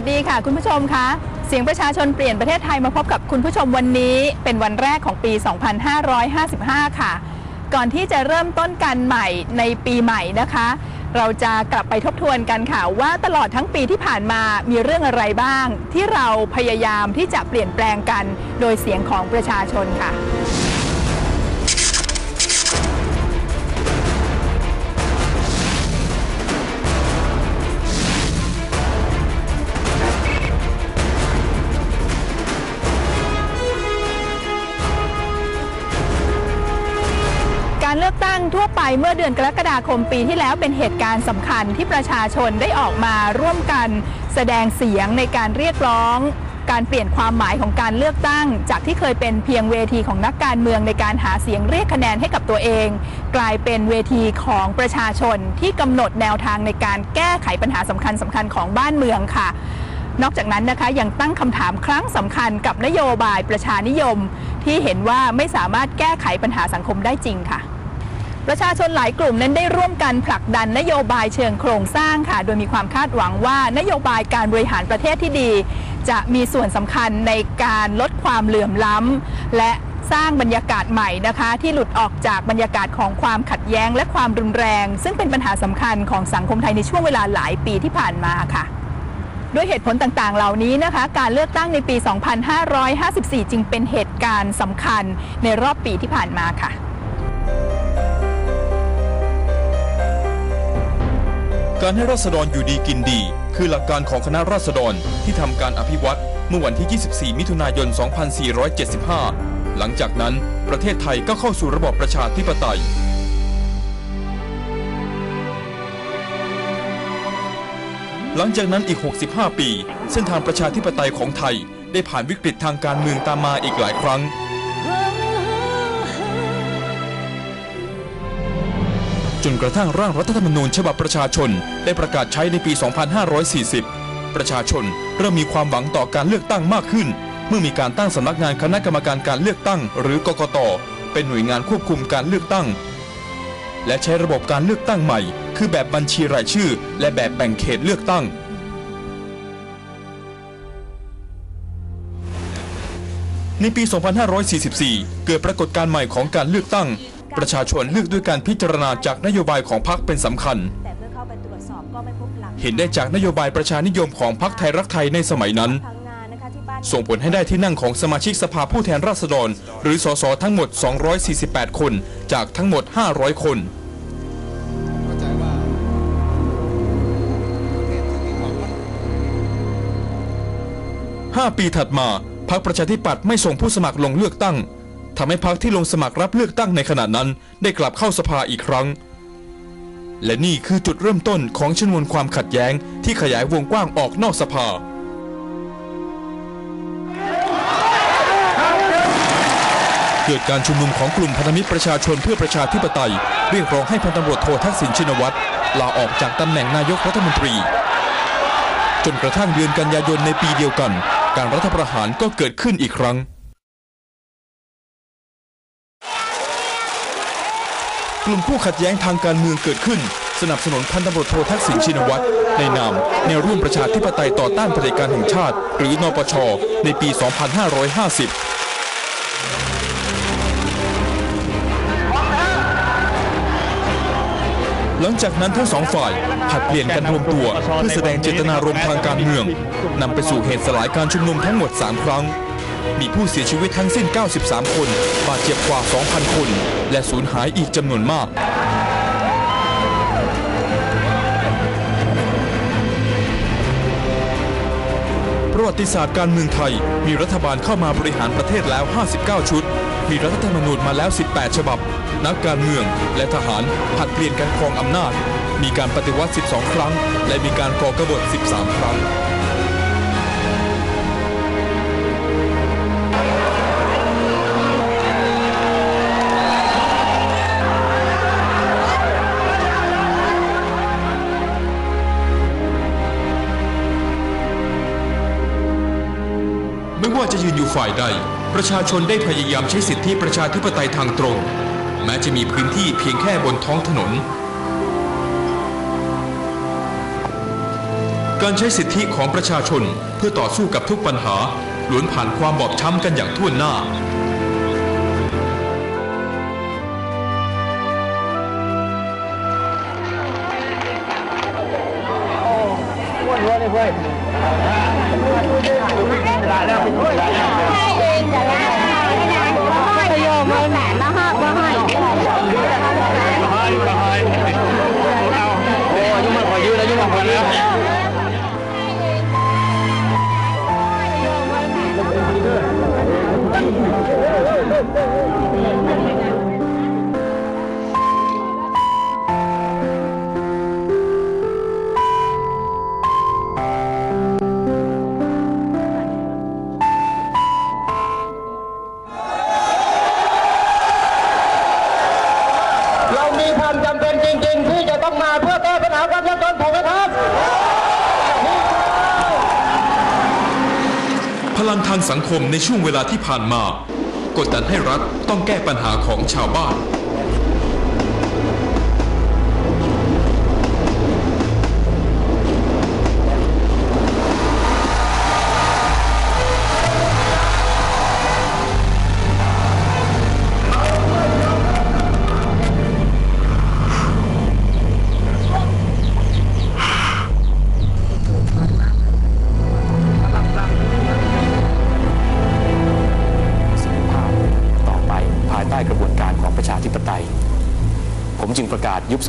วัสดีค่ะ คุณผู้ชมคะเสียงประชาชนเปลี่ยนประเทศไทยมาพบกับคุณผู้ชมวันนี้ เป็นวันแรกของปี 2555 ค่ะ ก่อนที่จะเริ่มต้นกันใหม่ในปีใหม่นะคะ เราจะกลับไปทบทวนกันค่ะว่าตลอดทั้งปีที่ผ่านมามีเรื่องอะไรบ้าง ที่เราพยายามที่จะเปลี่ยนแปลงกันโดยเสียงของประชาชนค่ะ เมื่อเดือนกรกฎาคมปีที่แล้วเป็นเหตุการณ์สำคัญที่ประชาชนได้ออกมาร่วมกันแสดงเสียงในการเรียกร้อง การเปลี่ยนความหมายของการเลือกตั้ง จากที่เคยเป็นเพียงเวทีของนักการเมืองในการหาเสียงเรียกคะแนนให้กับตัวเอง กลายเป็นเวทีของประชาชนที่กำหนดแนวทางในการแก้ไขปัญหาสำคัญสำคัญของบ้านเมืองค่ะนอกจากนั้นนะคะยังตั้งคำถามครั้งสำคัญกับนโยบายประชานิยม ที่เห็นว่าไม่สามารถแก้ไขปัญหาสังคมได้จริงค่ะ ประชาชนหลายกลุ่มนั้นได้ร่วมกันผลักดันนโยบายเชิงโครงสร้างค่ะ โดยมีความคาดหวังว่านโยบายการบริหารประเทศที่ดี จะมีส่วนสำคัญในการลดความเหลื่อมล้ำและสร้างบรรยากาศใหม่นะคะ ที่หลุดออกจากบรรยากาศของความขัดแย้งและความรุนแรง ซึ่งเป็นปัญหาสำคัญของสังคมไทยในช่วงเวลาหลายปีที่ผ่านมาค่ะด้วยเหตุผลต่างๆ เหล่านี้นะคะ การเลือกตั้งในปี 2554 จึงเป็นเหตุการณ์สำคัญในรอบปีที่ผ่านมาค่ะ การให้ราษฎรอยู่ดีกินดี คือหลักการของคณะราษฎรที่ทำการอภิวัตเมื่อวันที่ 24 มิถุนายน 2475 หลังจากนั้นประเทศไทยก็เข้าสู่ระบอบประชาธิปไตย หลังจากนั้นอีก 65 ปี เส้นทางประชาธิปไตยของไทยได้ผ่านวิกฤตทางการเมืองตามมาอีกหลายครั้ง จนกระทั่งร่างรัฐธรรมนูญฉบับประชาชน ได้ประกาศใช้ในปี 2540 ประชาชนเริ่มมีความหวังต่อการเลือกตั้งมากขึ้น เมื่อมีการตั้งสำนักงานคณะกรรมการการเลือกตั้ง หรือกกต เป็นหน่วยงานควบคุมการเลือกตั้ง และใช้ระบบการเลือกตั้งใหม่ คือแบบบัญชีรายชื่อ และแบบแบ่งเขตเลือกตั้งในปี 2544 เกิดปรากฏการณ์ใหม่ของการเลือกตั้ง ประชาชนเลือกด้วยการพิจารณาจากนโยบายของพรรคเป็นสำคัญ แต่เมื่อเข้าไปตรวจสอบก็ไม่พบหลักเห็นได้จากนโยบายประชานิยมของพรรคไทยรักไทยในสมัยนั้นพังงานนะคะที่บ้านส่งผลให้ได้ที่นั่งของสมาชิกสภาผู้แทนราษฎร หรือสสทั้งหมด 248 คน จากทั้งหมด 500 คนเข้าใจว่าประเทศที่มีความมั่นคง5ปีถัดมาพรรคประชาธิปัตย์ไม่ส่งผู้สมัครลงเลือกตั้ง ทำให้พรรคที่ลงสมัครรับเลือกตั้งในขณะนั้น ได้กลับเข้าสภาอีกครั้ง และนี่คือจุดเริ่มต้นของชนวนความขัดแย้งที่ขยายวงกว้างออกนอกสภาเกิดการชุมนุมของกลุ่มพันธมิตรประชาชนเพื่อประชาธิปไตย เรียกร้องให้พันตำรวจโททักษิณชินวัตรลาออกจากตำแหน่งนายกรัฐมนตรี จนกระทั่งเดือนกันยายนในปีเดียวกัน การรัฐประหารก็เกิดขึ้นอีกครั้ง ก ลุ่มผู้ขัดแย้งทางการเมืองเกิดขึ้น สนับสนุนพันตำรวจโททักษิณชินวัตรในนามแนวร่วมประชาธิปไตยต่อต้านเผด็จการแห่งชาติ หรือนปช ในปี 2550หลังจากนั้นทั้งสองฝ่ายผัดเปลี่ยนกันรวมตัว เพื่อแสดงเจตนารมณ์ทางการเมืองนำไปสู่เหตุสลายการชุมนุมทั้งหมด 3 ครั้ง มีผู้เสียชีวิตทั้งสิ้น 93 คน บาดเจ็บกว่า 2,000 คน และสูญหายอีกจำนวนมากประวัติศาสตร์การเมืองไทย มีรัฐบาลเข้ามาบริหารประเทศแล้ว 59 ชุด มีรัฐธรรมนูญมาแล้ว 18 ฉบับ นักการเมืองและทหารผัดเปลี่ยนกันครองอำนาจ มีการปฏิวัติ 12 ครั้ง และมีการก่อกบฏ 13 ครั้ง ยืนอยู่ฝ่ายใด ประชาชนได้พยายามใช้สิทธิประชาธิปไตยทางตรง แม้จะมีพื้นที่เพียงแค่บนท้องถนน การใช้สิทธิของประชาชนเพื่อต่อสู้กับทุกปัญหาล้วนผ่านความบอบช้ำกันอย่างท่วหน้าเรา คมในช่วงเวลาที่ผ่านมา กดดันให้รัฐต้องแก้ปัญหาของชาวบ้าน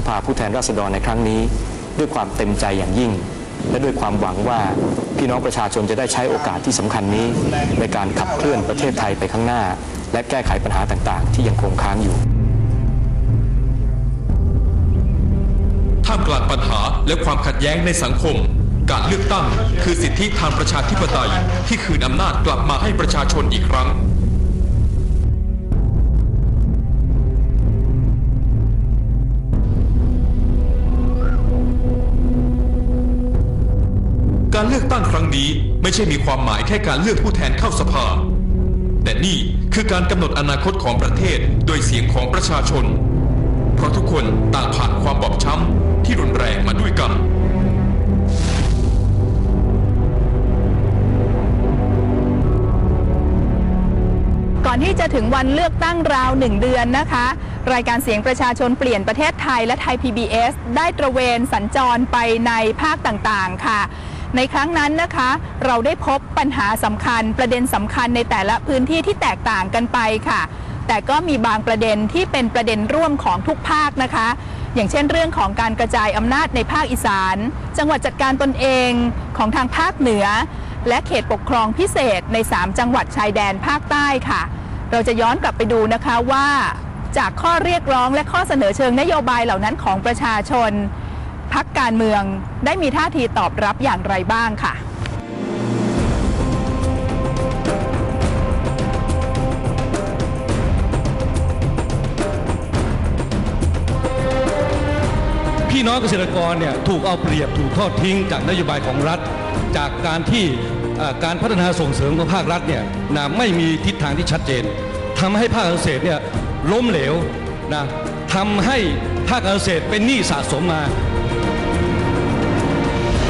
ภาผู้แทนราษฎรในครั้งนี้ ด้วยความเต็มใจอย่างยิ่ง และด้วยความหวังว่าพี่น้องประชาชนจะได้ใช้โอกาสที่สำคัญนี้ ในการขับเคลื่อนประเทศไทยไปข้างหน้า และแก้ไขปัญหาต่างๆ ที่ยังคงค้างอยู่ท่ามกลางปัญหาและความขัดแย้งในสังคม การเลือกตั้งคือสิทธิทางประชาธิปไตยที่คืนอำนาจกลับมาให้ประชาชนอีกครั้ง การเลือกตั้งครั้งนี้ไม่ใช่มีความหมายแค่การเลือกผู้แทนเข้าสภา แต่นี่คือการกำหนดอนาคตของประเทศโดยเสียงของประชาชน เพราะทุกคนต่างผ่านความบอบช้ำที่รุนแรงมาด้วยกันก่อนที่จะถึงวันเลือกตั้งราวหนึ่งเดือนนะคะ รายการเสียงประชาชนเปลี่ยนประเทศไทยและไทย PBS ได้ตระเวนสัญจรไปในภาคต่างๆ ค่ะ ในครั้งนั้นนะคะ เราได้พบปัญหาสำคัญประเด็นสำคัญในแต่ละพื้นที่ที่แตกต่างกันไปค่ะ แต่ก็มีบางประเด็นที่เป็นประเด็นร่วมของทุกภาคนะคะ อย่างเช่นเรื่องของการกระจายอำนาจในภาคอีสาน จังหวัดจัดการตนเองของทางภาคเหนือ และเขตปกครองพิเศษใน 3 จังหวัดชายแดนภาคใต้ค่ะ เราจะย้อนกลับไปดูนะคะว่า จากข้อเรียกร้องและข้อเสนอเชิงนโยบายเหล่านั้นของประชาชน พักการเมืองได้มีท่าทีตอบรับอย่างไรบ้างค่ะ พี่น้องเกษตรกรเนี่ยถูกเอาเปรียบถูกทอดทิ้งจากนโยบายของรัฐ จากการที่การพัฒนาส่งเสริมของภาครัฐเนี่ยนะไม่มีทิศทางที่ชัดเจนทำให้ภาคเกษตรเนี่ยล้มเหลวนะทำให้ภาคเกษตรเป็นหนี้สะสมมา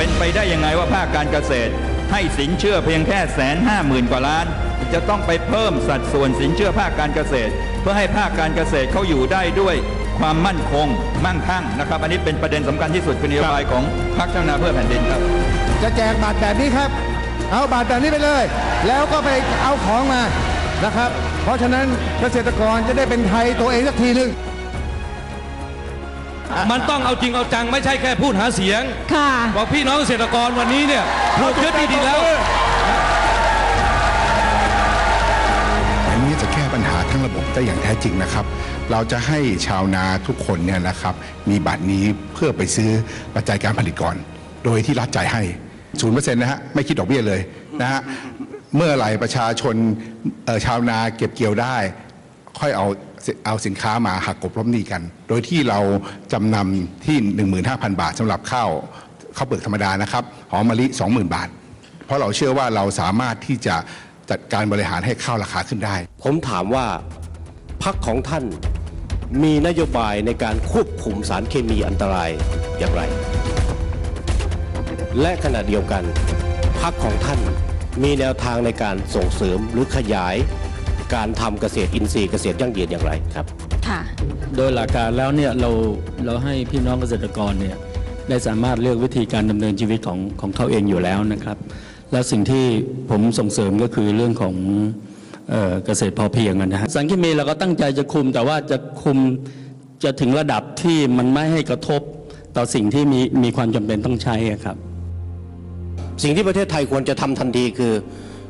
เป็นไปได้ยังไงว่าภาคการเกษตร ให้สินเชื่อเพียงแค่แสนห้าหมื่นกว่าล้าน จะต้องไปเพิ่มสัดส่วนสินเชื่อภาคการเกษตร เพื่อให้ภาคการเกษตรเขาอยู่ได้ด้วยความมั่นคงมั่งคั่งนะครับ อันนี้เป็นประเด็นสำคัญที่สุดเป็นนโยบายของพรรคพัฒนาเพื่อแผ่นดินครับ จะแจกบัตรแบบนี้ครับ เอาบัตรแบบนี้ไปเลย แล้วก็ไปเอาของมานะครับ เพราะฉะนั้นเกษตรกรจะได้เป็นไทยตัวเองสักทีหนึ่ง มันต้องเอาจริงเอาจังไม่ใช่แค่พูดหาเสียง ค่ะ บอกพี่น้องเกษตรกรวันนี้เนี่ยถูกยึดที่ดินแล้ว อันนี้จะแก้ปัญหาทั้งระบบได้อย่างแท้จริงนะครับ เราจะให้ชาวนาทุกคนเนี่ยนะครับ มีบัตรนี้เพื่อไปซื้อปัจจัยการผลิตก่อน โดยที่รัฐจ่ายให้ศูนย์เปอร์เซ็นต์นะฮะไม่คิดดอกเบี้ยเลยนะฮะเมื่อไหร่ประชาชนเอ่อชาวนาเก็บเกี่ยวได้ ค่อยเอา เอาสินค้ามาหักกบลบหนี้กัน โดยที่เราจำนำที่ 15,000 บาทสำหรับข้าวข้าวเปลือกธรรมดานะครับหอมมะลิ 20,000 บาท เพราะเราเชื่อว่าเราสามารถที่จะจัดการบริหารให้ข้าวราคาขึ้นได้ ผมถามว่าพักของท่านมีนโยบายในการควบคุมสารเคมีอันตรายอย่างไร และขณะเดียวกันพักของท่านมีแนวทางในการส่งเสริมหรือขยาย การทำเกษตรอินทรีย์เกษตรยั่งยืนอย่างไรครับค่ะโดยหลักการแล้วเนี่ยเราเราให้พี่น้องเกษตรกรเนี่ยได้สามารถเลือกวิธีการดำเนินชีวิตของของเขาเองอยู่แล้วนะครับ และสิ่งที่ผมส่งเสริมก็คือเรื่องของเอ่อเกษตรพอเพียงนะฮะสารเคมีเราก็ตั้งใจจะคุมแต่ว่าจะคุมจะถึงระดับที่มันไม่ให้กระทบต่อสิ่งที่มีมีความจำเป็นต้องใช้อะครับ สิ่งที่ประเทศไทยควรจะทำทันทีคือ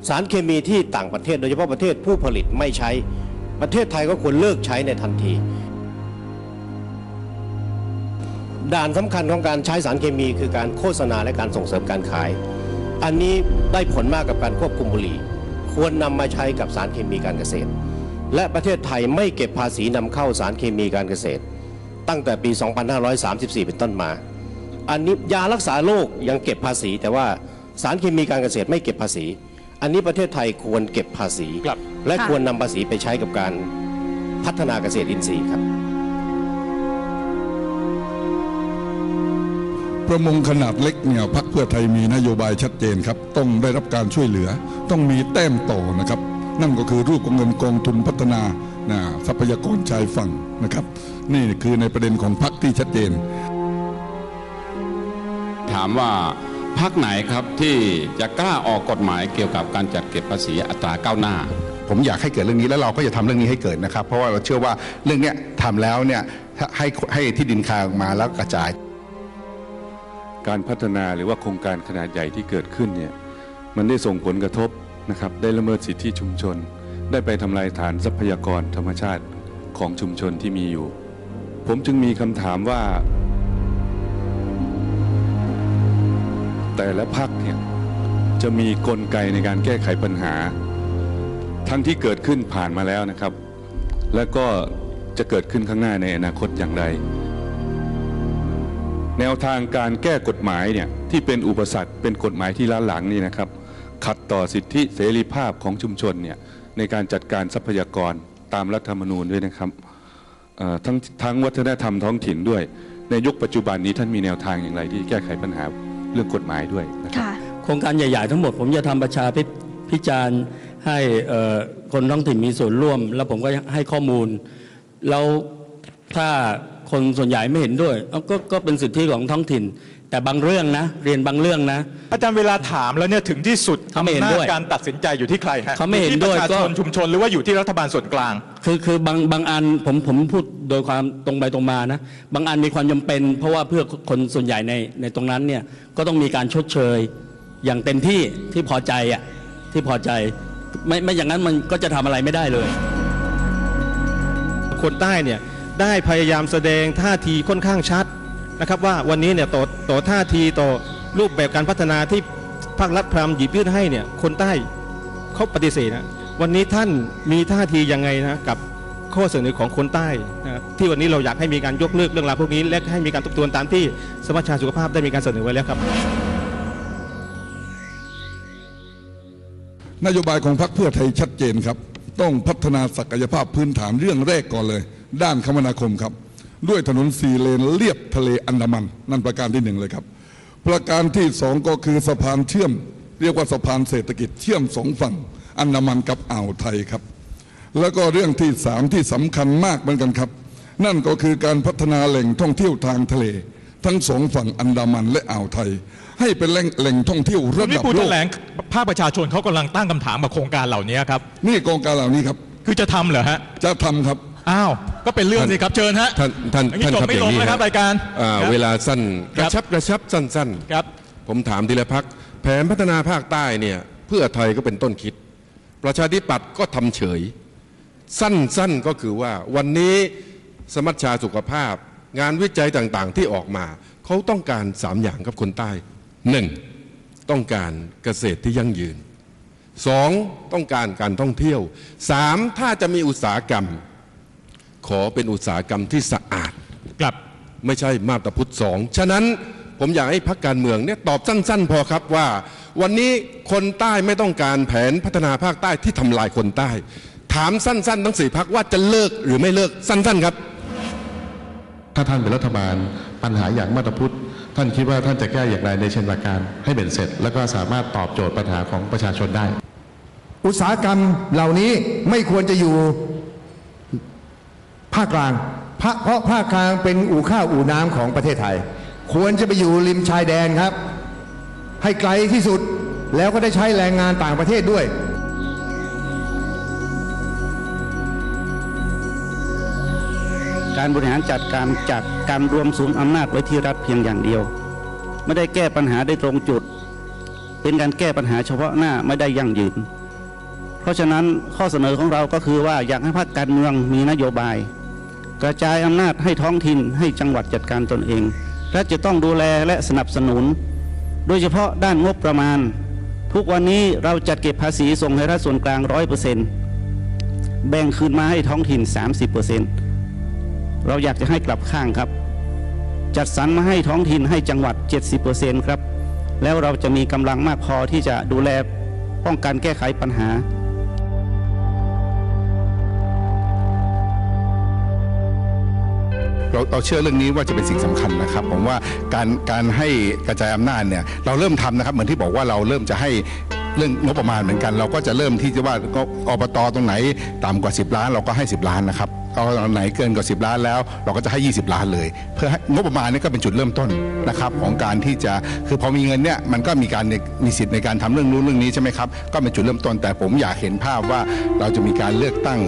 สารเคมีที่ต่างประเทศโดยเฉพาะประเทศผู้ผลิตไม่ใช้ ประเทศไทยก็ควรเลิกใช้ในทันที ด่านสำคัญของการใช้สารเคมีคือการโฆษณาและการส่งเสริมการขาย อันนี้ได้ผลมากกับการควบคุมบุหรี่ ควรนำมาใช้กับสารเคมีการเกษตร และประเทศไทยไม่เก็บภาษีนำเข้าสารเคมีการเกษตร ตั้งแต่ปี 2534 เป็นต้นมา อันนี้ยารักษาโรคยังเก็บภาษี แต่ว่าสารเคมีการเกษตรไม่เก็บภาษี อันนี้ประเทศไทยควรเก็บภาษีและค่ะควรนำภาษีไปใช้กับการพัฒนาเกษตรอินทรีย์ครับ ประมงขนาดเล็กเนี่ยพักเพื่อไทยมีนโยบายชัดเจนครับ ต้องได้รับการช่วยเหลือ ต้องมีแต้มต่อนะครับ นั่นก็คือรูปของเงินกองทุนพัฒนานะทรัพยากรชายฝั่งนะครับ นี่คือในประเด็นของพักที่ชัดเจน ถามว่า พักไหนครับที่จะกล้าออกกฎหมายเกี่ยวกับการจัดเก็บภาษีอัตราก้าวหน้า ผมอยากให้เกิดเรื่องนี้แล้วเราก็จะทำเรื่องนี้ให้เกิดนะครับ เพราะว่าเราเชื่อว่าเรื่องเนี้ยทำแล้วเนี่ยถ้าให้ให้ที่ดินคายออกมาแล้วกระจาย การพัฒนาหรือว่าโครงการขนาดใหญ่ที่เกิดขึ้นเนี่ยมันได้ส่งผลกระทบนะครับได้ละเมิดสิทธิชุมชน ได้ไปทำลายฐานทรัพยากรธรรมชาติของชุมชนที่มีอยู่ ผมจึงมีคำถามว่า แต่ละพักเนี่ยจะมีกลไกในการแก้ไขปัญหา ทั้งที่เกิดขึ้นผ่านมาแล้วนะครับ และก็จะเกิดขึ้นข้างหน้าในอนาคตอย่างไร แนวทางการแก้กฎหมายเนี่ยที่เป็นอุปสรรคเป็นกฎหมายที่ล้าหลังนี่นะครับ ขัดต่อสิทธิเสรีภาพของชุมชนเนี่ยในการจัดการทรัพยากรตามรัฐธรรมนูญด้วยนะครับทั้งทั้งวัฒนธรรมท้องถิ่นด้วย ในยุคปัจจุบันนี้ท่านมีแนวทางอย่างไรที่แก้ไขปัญหา เรื่องกฎหมายด้วยนะครับโครงการใหญ่ๆทั้งหมด ผมจะทำประชาพิพิจารณ์ให้เอ่อคนท้องถิ่นมีส่วนร่วม แล้วผมก็ให้ข้อมูล แล้วถ้าคนส่วนใหญ่ไม่เห็นด้วยเอ้าก็ก็เป็นสิทธิของท้องถิ่น แต่บางเรื่องนะ เรียนบางเรื่องนะ อาจารย์เวลาถามแล้วเนี่ยถึงที่สุดเขาไม่เห็นอำด้วยจการตัดสินใจอยู่ที่ใครฮะเขาไม่เห็นด้วยอที่ประชาชนก็ชุมชนหรือว่าอยู่ที่รัฐบาลส่วนกลาง คือคือบางบางอันผมผมพูดโดยความตรงไปตรงมานะ บางอันมีความจำเป็น เพราะว่าเพื่อคนส่วนใหญ่ในในตรงนั้นเนี่ยก็ต้องมีการชดเชยอย่างเต็มที่ที่พอใจอะที่พอใจไม่ไม่อย่างนั้นมันก็จะทำอะไรไม่ได้เลย คนใต้เนี่ยได้พยายามแสดงท่าทีค่อนข้างชัด นะครับว่าวันนี้เนี่ยต่อต่อท่าทีต่อรูปแบบการพัฒนาที่ภาครัฐพรามหยิบยื่นให้เนี่ยคนใต้เขาปฏิเสธนะวันนี้ท่านมีท่าทียังไงนะกับข้อเสนอของคนใต้นะที่วันนี้เราอยากให้มีการยกเลิกเรื่องราวพวกนี้ และให้มีการทบทวนตามที่สมัชชาสุขภาพได้มีการเสนอไว้แล้วครับ นโยบายของพรรคเพื่อไทยชัดเจนครับ ต้องพัฒนาศักยภาพพื้นฐานเรื่องแรกก่อนเลย ด้านคมนาคมครับ ด้วยถนนสี่เลนเลียบทะเลอันดามัน นั่นประการที่หนึ่งเลยครับ ประการที่สองก็คือสะพานเชื่อม เรียกว่าสะพานเศรษฐกิจเชื่อมสองฝั่งอันดามันกับอ่าวไทยครับ แล้วก็เรื่องที่สามที่สำคัญมากเหมือนกันครับ นั่นก็คือการพัฒนาแหล่งท่องเที่ยวทางทะเล ทั้งสองฝั่งอันดามันและอ่าวไทย ให้เป็นแหล่งแหล่งท่องเที่ยวระนี่ดับผู้โลแถกลงภาคประชาชนเขากำลังตั้งคำถามกับโครงการเหล่านี้ครับนี่โครงการเหล่านี้ครับ คือจะทำเหรอฮะจะทำครับ อ้าว ก็เป็นเรื่องสิครับเชิญฮะ ท่านท่านอย่งท่านจบครับไม่อลย่างงนี้นะครับฮะรายการอ่าครับเวลาสั้นกครัระบชับกระชับสั้นครับๆผมถามทีละพักแผนพัฒนาภาคใต้เนี่ยเพื่อไทยก็เป็นต้นคิด ประชาธิปัตย์ก็ทำเฉย สั้นๆก็คือว่าวันนี้สมัชชาสุขภาพ งานวิจัยต่างๆที่ออกมา เขาต้องการสามอย่างครับคนใต้หนึ่งต้องการเกษตรที่ยั่งยืนสองต้องการการท่องเที่ยวสามถ้าจะมีอุตสาหกรรม ขอเป็นอุตสาหกรรมที่สะอาดครับไม่ใช่มาตรพุทธสองฉะนั้นผมอยากให้พักการเมืองเนี่ยตอบสั้น ๆ พอครับว่า วันนี้คนใต้ไม่ต้องการแผนพัฒนาภาคใต้ที่ทำลายคนใต้ ถามสั้น ๆ ทั้งสี่พักว่าจะเลิกหรือไม่เลิกสั้น ๆ ครับ ถ้าท่านเป็นรัฐบาลปัญหาอย่างมาตรพุทธท่านคิดว่าท่านจะแก้อย่างไรในเชิงหลักการให้เป็นเสร็จ แล้วก็สามารถตอบโจทย์ปัญหาของประชาชนได้ อุตสาหกรรมเหล่านี้ไม่ควรจะอยู่ ภาคกลางเพราะภาคกลางเป็นอู่ข้าวอู่น้ำของประเทศไทย ควรจะไปอยู่ริมชายแดนครับ ให้ไกลที่สุดแล้วก็ได้ใช้แรงงานต่างประเทศด้วยการบริหารจัดการจากการรวมศูนย์อำนาจไว้ที่รัฐเพียงอย่างเดียว ไม่ได้แก้ปัญหาได้ตรงจุด เป็นการแก้ปัญหาเฉพาะหน้าไม่ได้ยั่งยืน เพราะฉะนั้นข้อเสนอของเราก็คือว่าอยากให้พรรคการเมืองมีนโยบาย กระจายอำนาจให้ท้องถิ่นให้จังหวัดจัดการตนเอง และจะต้องดูแลและสนับสนุน โดยเฉพาะด้านงบประมาณ ทุกวันนี้เราจัดเก็บภาษีส่งให้รัฐส่วนกลางร้อยเปอร์เซ็นต์แบ่งคืนมาให้ท้องถิ่น 30%เปอร์เซ็นต์เราอยากจะให้กลับข้างครับ จัดสรรมาให้ท้องถิ่นให้จังหวัด 70%ครับ แล้วเราจะมีกำลังมากพอที่จะดูแลป้องกันแก้ไขปัญหา เราเราเชื่อเรื่องนี้ว่าจะเป็นสิ่งสำคัญนะครับผมว่าการการให้กระจายอำนาจเนี่ยเราเริ่มทำนะครับเหมือนที่บอกว่าเราเริ่มจะให้เรื่องงบประมาณเหมือนกัน เราก็จะเริ่มที่จะว่าก็อบตตรงไหนต่ำกว่า 10 ล้าน เราก็ให้ 10 ล้านนะครับเอาตรงไหนเกินกว่า 10 ล้านแล้ว เราก็จะให้ 20 ล้านเลย เพื่อให้งบประมาณนี่ก็เป็นจุดเริ่มต้นนะครับของการที่จะคือพอมีเงินเนี่ยมันก็มีการมีสิทธิ์ในการทำเรื่องนู้นเรื่องนี้ใช่ไหมครับก็เป็นจุดเริ่มต้นแต่ผมอยากเห็นภาพว่าเราจะมีการเลือกตั้ง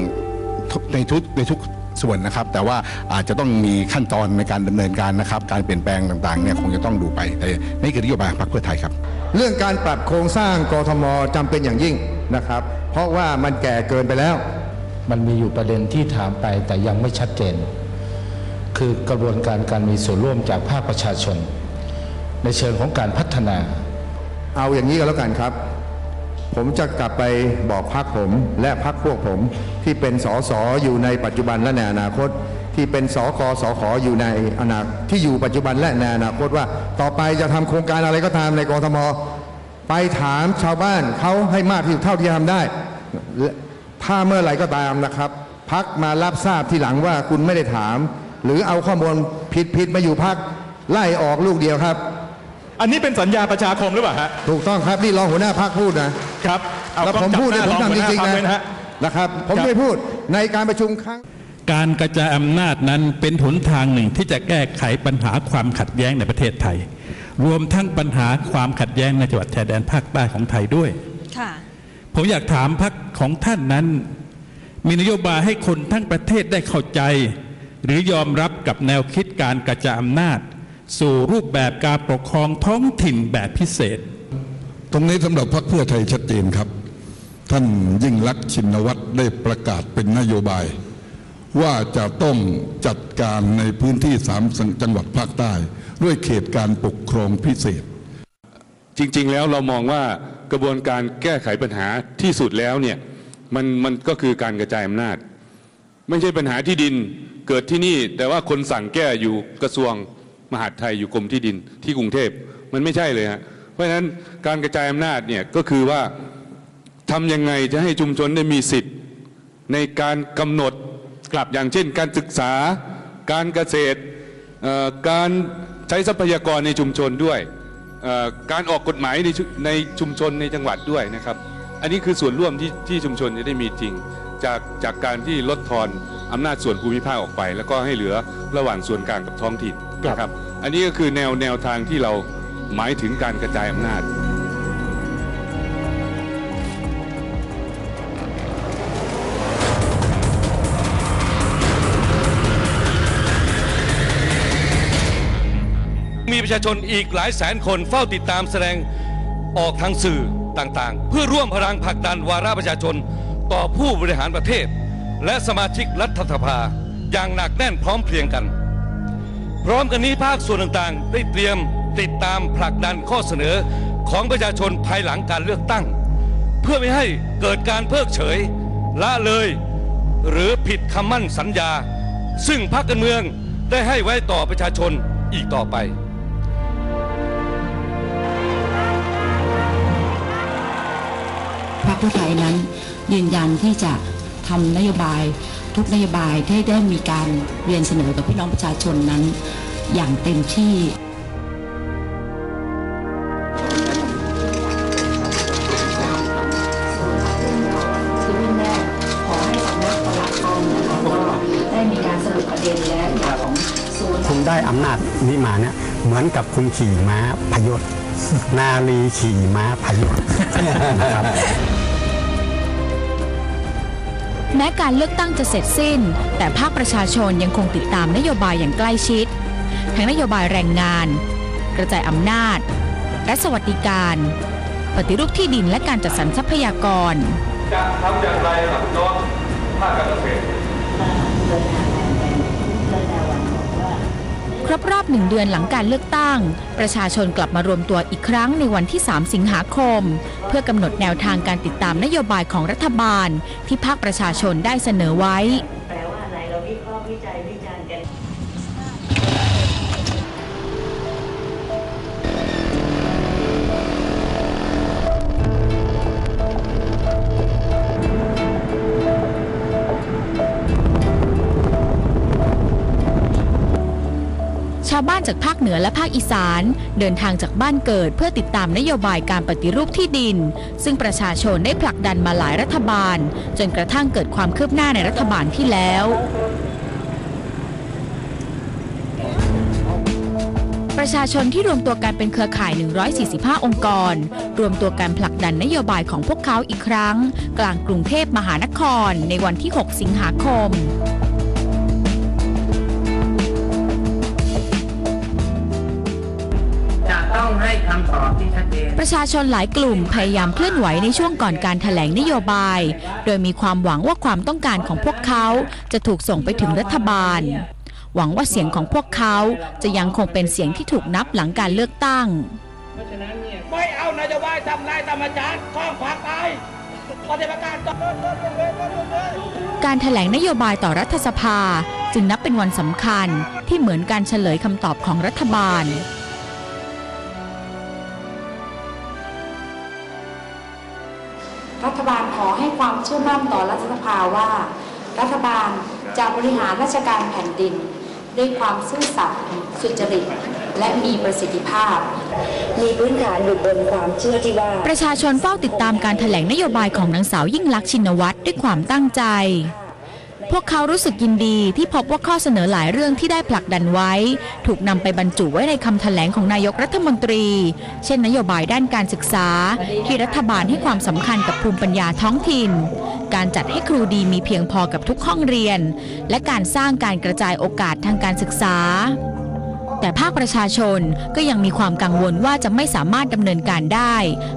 ในทุกในทุก ส่วนนะครับ แต่ว่าอาจจะต้องมีขั้นตอนในการดำเนินการนะครับ การเปลี่ยนแปลงต่างๆเนี่ยคงจะต้องดูไปแต่นี่คือนโยบายของพรรคเพื่อไทยครับ เรื่องการปรับโครงสร้างกทมจำเป็นอย่างยิ่งนะครับ เพราะว่ามันแก่เกินไปแล้ว มันมีอยู่ประเด็นที่ถามไปแต่ยังไม่ชัดเจน คือกระบวนการการมีส่วนร่วมจากภาคประชาชน ในเชิงของการพัฒนา เอาอย่างนี้ก็แล้วกันครับ ผมจะกลับไปบอกพักผมและพักพวกผมที่เป็นสสอยู่ในปัจจุบันและในอนาคต ที่เป็นสกสขอยู่ในอนาที่อยู่ปัจจุบันและในอนาคตว่า ต่อไปจะทำโครงการอะไรก็ตามในกรทม ไปถามชาวบ้านเขาให้มากที่สุดเท่าที่ทำได้และถ้าเมื่อไหร่ก็ตามนะครับ พักมารับทราบทีหลังว่าคุณไม่ได้ถาม หรือเอาข้อมูลผิดๆมาอยู่พักไล่ออกลูกเดียวครับ อันนี้เป็นสัญญาประชาคมหรือเปล่าฮะถูกต้องครับนี่รองหัวหน้าพักพูดนะ ครับเอาแล้วกล้ผองมจับพูดหเนี่ยน้าผมรองหัวทำจหน้าริงพรรคๆไว้นะนะฮะนะครับ ผมครับไม่ได้พูดในการประชุมครั้ง การกระจายอำนาจนั้นเป็นหนทางหนึ่งที่จะแก้ไขปัญหาความขัดแย้งในประเทศไทย รวมทั้งปัญหาความขัดแย้งในจังหวัดชายแดนภาคใต้ของไทยด้วยค่ะผมอยากถามพักของท่านนั้น มีนโยบายให้คนทั้งประเทศได้เข้าใจ หรือยอมรับกับแนวคิดการกระจายอำนาจ สู่รูปแบบการปกครองท้องถิ่นแบบพิเศษ ตรงนี้สำหรับพรรคเพื่อไทยชัดเจนครับ ท่านยิ่งลักษณ์ชินวัตรได้ประกาศเป็นนโยบาย ว่าจะต้องจัดการในพื้นที่สามจังหวัดภาคใต้ ด้วยเขตการปกครองพิเศษ จริงๆแล้วเรามองว่ากระบวนการแก้ไขปัญหาที่สุดแล้วเนี่ยมันมันก็คือการกระจายอำนาจ ไม่ใช่ปัญหาที่ดินเกิดที่นี่ แต่ว่าคนสั่งแก้อยู่กระทรวงมหาดไทยอยู่กรมที่ดินที่กรุงเทพมันไม่ใช่เลยฮะ เพราะฉะนั้นการกระจายอำนาจเนี่ยก็คือว่าทำยังไงจะให้ชุมชนได้มีสิทธิ์ ในการกำหนดกลับอย่างเช่น การศึกษาการเกษตรเอ่อการใช้ทรัพยากรในชุมชนด้วยเอ่อการออกกฎหมายในชุในชุมชนในจังหวัดด้วยนะครับ อันนี้คือส่วนร่วมที่ที่ชุมชนจะได้มีจริง จากจากการที่ลดทอนอำนาจส่วนภูมิภาคออกไป แล้วก็ให้เหลือระหว่างส่วนกลางกับท้องถิ่นนะครับ อันนี้ก็คือแนวแนวทางที่เรา หมายถึงการกระจายอำนาจ มีประชาชนอีกหลายแสนคนเฝ้าติดตามแสดงออกทางสื่อต่างๆ เพื่อร่วมพลังผลักดันวาระประชาชนต่อผู้บริหารประเทศ และสมาชิกรัฐสภาอย่างหนักแน่นพร้อมเพรียงกัน พร้อมกันนี้ภาคส่วนต่างๆ ได้เตรียม ติดตามผลักดันข้อเสนอของประชาชนภายหลังการเลือกตั้ง เพื่อไม่ให้เกิดการเพิกเฉยละเลย หรือผิดคำมั่นสัญญา ซึ่งพรรคการเมืองได้ให้ไว้ต่อประชาชนอีกต่อไปพรรคเพื่อไทยนั้นยืนยันที่จะทำนโยบายทุกนโยบายที่ได้มีการเรียนเสนอกับพี่น้องประชาชนนั้น อย่างเต็มที่ อำนาจนี้มาเนี่ยเหมือนกับคุณขี่ม้าพยศนาลีขี่ม้าพยศนะครับแม้การเลือกตั้งจะเสร็จสิ้น แต่ภาคประชาชนยังคงติดตามนโยบายอย่างใกล้ชิด ทั้งนโยบายแรงงาน กระจายอำนาจ และสวัสดิการ ปฏิรูปที่ดินและการจัดสรรทรัพยากร จะทำอย่างไรกับพี่น้องภาคการเกษตรค รบรอบหนึ่งเดือนหลังการเลือกตั้ง ประชาชนกลับมารวมตัวอีกครั้งในวันที่ 3 สิงหาคม เพื่อกำหนดแนวทางการติดตามนโยบายของรัฐบาล ที่ภาคประชาชนได้เสนอไว้าวบ้านจากภาคเหนือและภาคอีสาน เดินทางจากบ้านเกิด เพื่อติดตามนโยบายการปฏิรูปที่ดิน ซึ่งประชาชนได้ผลักดันมาหลายรัฐบาล จนกระทั่งเกิดความคืบหน้าในรัฐบาลที่แล้วประชาชนที่รวมตัวกันเป็นเครือข่าย 145 องค์กร รวมตัวกันผลักดันนโยบายของพวกเขาอีกครั้ง กลางกรุงเทพมหานคร ในวันที่ 6 สิงหาคม ประชาชนหลายกลุ่มพยายามเคลื่อนไหวในช่วงก่อนการถแถลงนโยบาย โดยมีความหวังว่าความต้องการของพวกเขาจะถูกส่งไปถึงรัฐบาล หวังว่าเสียงของพวกเขาจะยังคงเป็นเสียงที่ถูกนับหลังการเลือกตั้งไม่เอานโยบายทำลายธรรมชาติข้องขวางไปปฏิบัติการต่อการถแถลงนโยบายต่อรัฐสภา จึงนับเป็นวันสำคัญที่เหมือนการเฉลยคำตอบของรัฐบาล ความเชื่อมั่นต่อรัฐสภาว่า รัฐบาลจะบริหารราชการแผ่นดิน ด้วยความซื่อสัตย์สุจริตและมีประสิทธิภาพ มีพื้นฐานอยู่บนความเชื่อที่ว่า ประชาชนเฝ้าติดตามการถแถลงนโยบายของนางสาวยิ่งลักษณ์ชินวัตรด้วยความตั้งใจ พวกเขารู้สึกยินดีที่พบว่าข้อเสนอหลายเรื่องที่ได้ผลักดันไว้ ถูกนำไปบรรจุไว้ในคำแถลงของนายกรัฐมนตรี เช่นนโยบายด้านการศึกษา ที่รัฐบาลให้ความสำคัญกับภูมิปัญญาท้องถิ่น การจัดให้ครูดีมีเพียงพอกับทุกห้องเรียน และการสร้างการกระจายโอกาสทางการศึกษาแต่ภาคประชาชนก็ยังมีความกังวลว่าจะไม่สามารถดำเนินการได้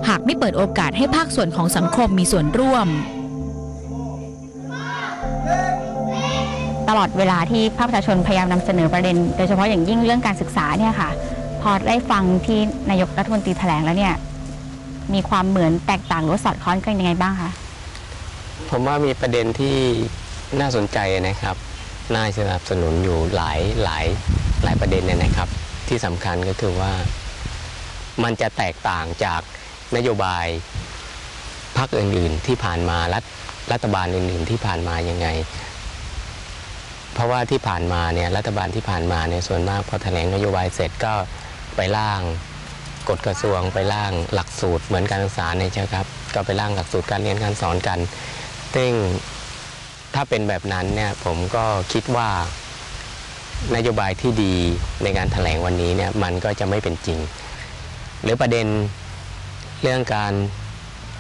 หากไม่เปิดโอกาสให้ภาคส่วนของสังคมมีส่วนร่วม ตลอดเวลาที่ภาคประชาชนพยายามนำเสนอประเด็น โดยเฉพาะอย่างยิ่งเรื่องการศึกษาเนี่ยค่ะ พอได้ฟังที่นายกรัฐมนตรีแถลงแล้วเนี่ยมีความเหมือนแตกต่างหรือสอดคล้องกันยังไงบ้างคะผมว่ามีประเด็นที่น่าสนใจนะครับ น่าสนับสนุนอยู่หลายหลายหลายประเด็นเนี่ยนะครับ ที่สำคัญก็คือว่า มันจะแตกต่างจากนโยบายพรรคอื่น ๆ ที่ผ่านมารัฐรัฐบาลอื่น ๆ ที่ผ่านมายังไง เพราะว่าที่ผ่านมาเนี่ยรัฐบาลที่ผ่านมาเนี่ยส่วนมากพอแถลงนโยบายเสร็จก็ไปร่างกฎกระทรวงไปร่างหลักสูตรเหมือนการศึกษาเนี่ยใช่ครับก็ไปร่างหลักสูตรการเรียนการสอนกันซึ่งถ้าเป็นแบบนั้นเนี่ยผมก็คิดว่านโยบายที่ดีในการถแถลงวันนี้เนี่ยมันก็จะไม่เป็นจริง หรือประเด็นเรื่องการ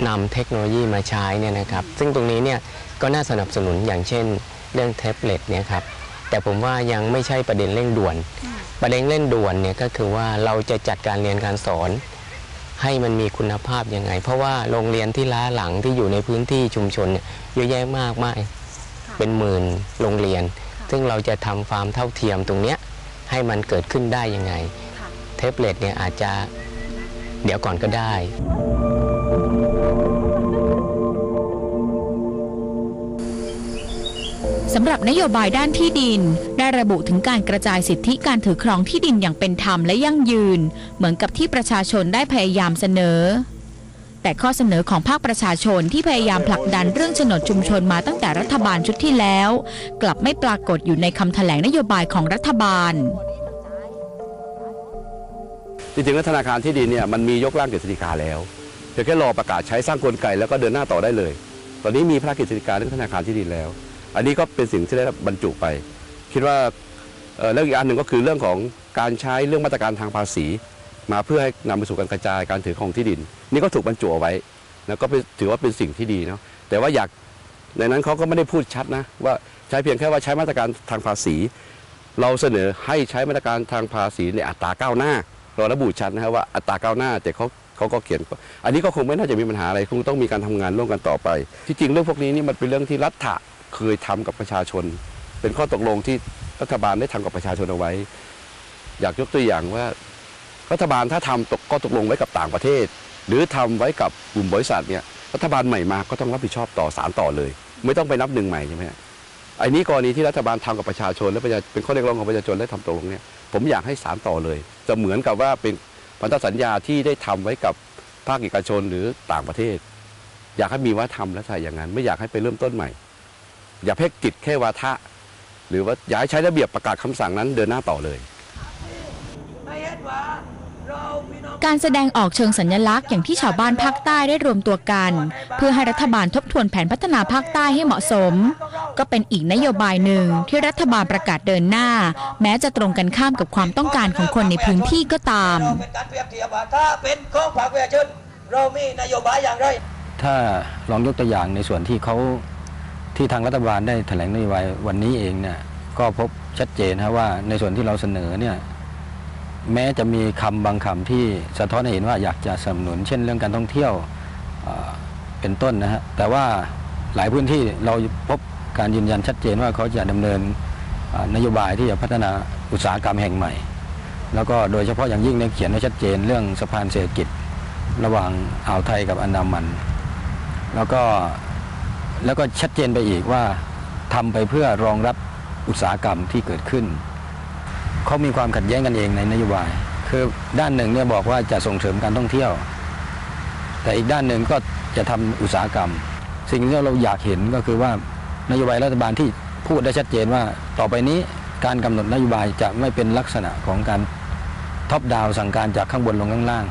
นำเทคโนโลยีมาใช้เนี่ยนะครับ ซึ่งตรงนี้เนี่ยก็น่าสนับสนุนอย่างเช่น เรื่องแท็บเล็ตเนี่ยครับแต่ผมว่ายังไม่ใช่ประเด็นเร่งด่วน ประเด็นเร่งด่วนเนี่ยก็คือว่าเราจะจัดการเรียนการสอน ให้มันมีคุณภาพยังไง เพราะว่าโรงเรียนที่ล้าหลังที่อยู่ในพื้นที่ชุมชนเนี่ยเยอะแยะมากมายเป็นหมื่นโรงเรียน ซึ่งเราจะทำความเท่าเทียมตรงเนี้ยให้มันเกิดขึ้นได้ยังไง เทบเล็ตเนี่ยอาจจะเดี๋ยวก่อนก็ได้ สำหรับนโยบายด้านที่ดิน ได้ระบุถึงการกระจายสิทธิการถือครองที่ดินอย่างเป็นธรรมและยั่งยืน เหมือนกับที่ประชาชนได้พยายามเสนอ แต่ข้อเสนอของภาคประชาชนที่พยายามผลักดันเรื่องโฉนดชุมชนมาตั้งแต่รัฐบาลชุดที่แล้ว กลับไม่ปรากฏอยู่ในคำแถลงนโยบายของรัฐบาลจริงๆแล้วธนาคารที่ดินเนี่ยมันมียกร่างกฤษฎีกาแล้วเพียงแค่รอประกาศใช้สร้างกลไกแล้วก็เดินหน้าต่อได้เลย ตอนนี้มีพระราชกฤษฎีกาเรื่องธนาคารที่ดินแล้ว อันนี้ก็เป็นสิ่งที่ได้รับบรรจุไป คิดว่าเรื่องอีกอันหนึ่งก็คือเรื่องของการใช้เรื่องมาตรการทางภาษี มาเพื่อให้นำไปสู่การกระจายการถือครองที่ดิน นี่ก็ถูกบรรจุเอาไว้แล้วก็ถือว่าเป็นสิ่งที่ดีเนาะแต่ว่าอยากในนั้นเขาก็ไม่ได้พูดชัดนะว่าใช้เพียงแค่ว่าใช้มาตรการทางภาษี เราเสนอให้ใช้มาตรการทางภาษีในอัตราก้าวหน้าเราระบุชัดนะครับว่าอัตราก้าวหน้าแต่เขาเขาก็เขียน อันนี้ก็คงไม่น่าจะมีปัญหาอะไรคงต้องมีการทำงานร่วมกันต่อไป ที่จริงเรื่องพวกนี้นี่มันเป็นเรื่องที่รัฐะ เคยทำกับประชาชน เป็นข้อตกลงที่รัฐบาลได้ทำกับประชาชนเอาไว้ อยากยกตัวอย่างว่า รัฐบาลถ้าทำตกก็ตกลงไว้กับต่างประเทศ หรือทำไว้กับกลุ่มบริษัทเนี่ยรัฐบาลใหม่มาก็ต้องรับผิดชอบต่อสารต่อเลย ไม่ต้องไปนับหนึ่งใหม่ใช่ไหมไอ้นี้กรณีที่รัฐบาลทำกับประชาชนและประชาเป็นข้อเรียกร้องของประชาชนและทำตกลงเนี่ยผมอยากให้สารต่อเลย จะเหมือนกับว่าเป็นพันธสัญญาที่ได้ทำไว้กับภาคเอกชนหรือต่างประเทศ อยากให้มีว่าทำและใช่อย่างนั้น ไม่อยากให้ไปเริ่มต้นใหม่ อย่าเพ่งติดแค่วาทะ หรือว่าอย่าให้ใช้ระเบียบประกาศคำสั่งนั้นเดินหน้าต่อเลย การแสดงออกเชิงสัญลักษณ์อย่างที่ชาวบ้านภาคใต้ได้รวมตัวกัน เพื่อให้รัฐบาลทบทวนแผนพัฒนาภาคใต้ให้เหมาะสม ก็เป็นอีกนโยบายหนึ่งที่รัฐบาลประกาศเดินหน้า แม้จะตรงกันข้ามกับความต้องการของคนในพื้นที่ก็ตามการเปรียบเทียบว่าถ้าเป็นของภาคประชาชนเรามีนโยบายอย่างไรถ้าลองยกตัวอย่างในส่วนที่เขา ที่ทางรัฐบาลได้แถลงนโยบายวันนี้เองเนี่ยก็พบชัดเจนนะว่าในส่วนที่เราเสนอเนี่ยแม้จะมีคำบางคำที่สะท้อนให้เห็นว่าอยากจะสนับสนุน เช่นเรื่องการท่องเที่ยวเเป็นต้นนะฮะแต่ว่าหลายพื้นที่เราพบการยืนยันชัดเจนว่าเขาจะดำเนินนโยบายที่จะพัฒนาอุตสาหกรรมแห่งใหม่ แล้วก็โดยเฉพาะอย่างยิ่งเนี่ยเขียนไว้ชัดเจนเรื่องสะพานเศรษฐกิจ ระหว่างอ่าวไทยกับอันดามัน แล้วก็ แล้วก็ชัดเจนไปอีกว่าทำไปเพื่อรองรับอุตสาหกรรมที่เกิดขึ้น เขามีความขัดแย้งกันเองในนโยบาย คือด้านหนึ่งเนี่ยบอกว่าจะส่งเสริมการท่องเที่ยว แต่อีกด้านหนึ่งก็จะทำอุตสาหกรรม สิ่งที่เราอยากเห็นก็คือว่านโยบายรัฐบาลที่พูดได้ชัดเจนว่าต่อไปนี้การกำหนดนโยบายจะไม่เป็นลักษณะของการท็อปดาวสั่งการจากข้างบนลงข้างล่าง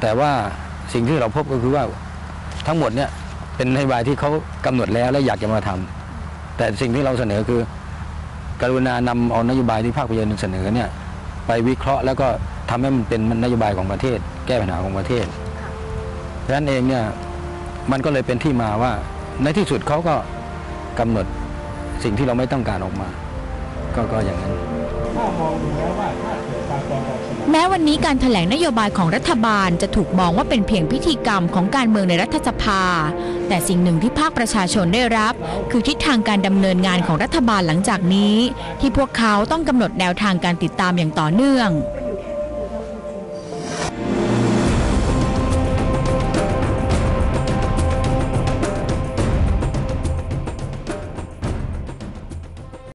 แต่ว่าสิ่งที่เราพบก็คือว่าทั้งหมดเนี่ย เป็นนโยบายที่เขากำหนดแล้วและอยากจะมาทำแต่สิ่งที่เราเสนอคือ กรุณานำเอานโยบายที่ภาคประชาชนเสนอเนี่ยไปวิเคราะห์แล้วก็ทำให้มันเป็นนโยบายของประเทศ แก้ปัญหาของประเทศดังนั้นเองเนี่ยมันก็เลยเป็นที่มาว่าในที่สุดเขาก็กำหนดสิ่งที่เราไม่ต้องการออกมา ก็ก็อย่างนั้นแแม้วันนี้การแถลงนโยบายของรัฐบาลจะถูกมองว่าเป็นเพียงพิธีกรรมของการเมืองในรัฐสภา แต่สิ่งหนึ่งที่ภาคประชาชนได้รับ คือทิศทางการดำเนินงานของรัฐบาลหลังจากนี้ ที่พวกเขาต้องกำหนดแนวทางการติดตามอย่างต่อเนื่อง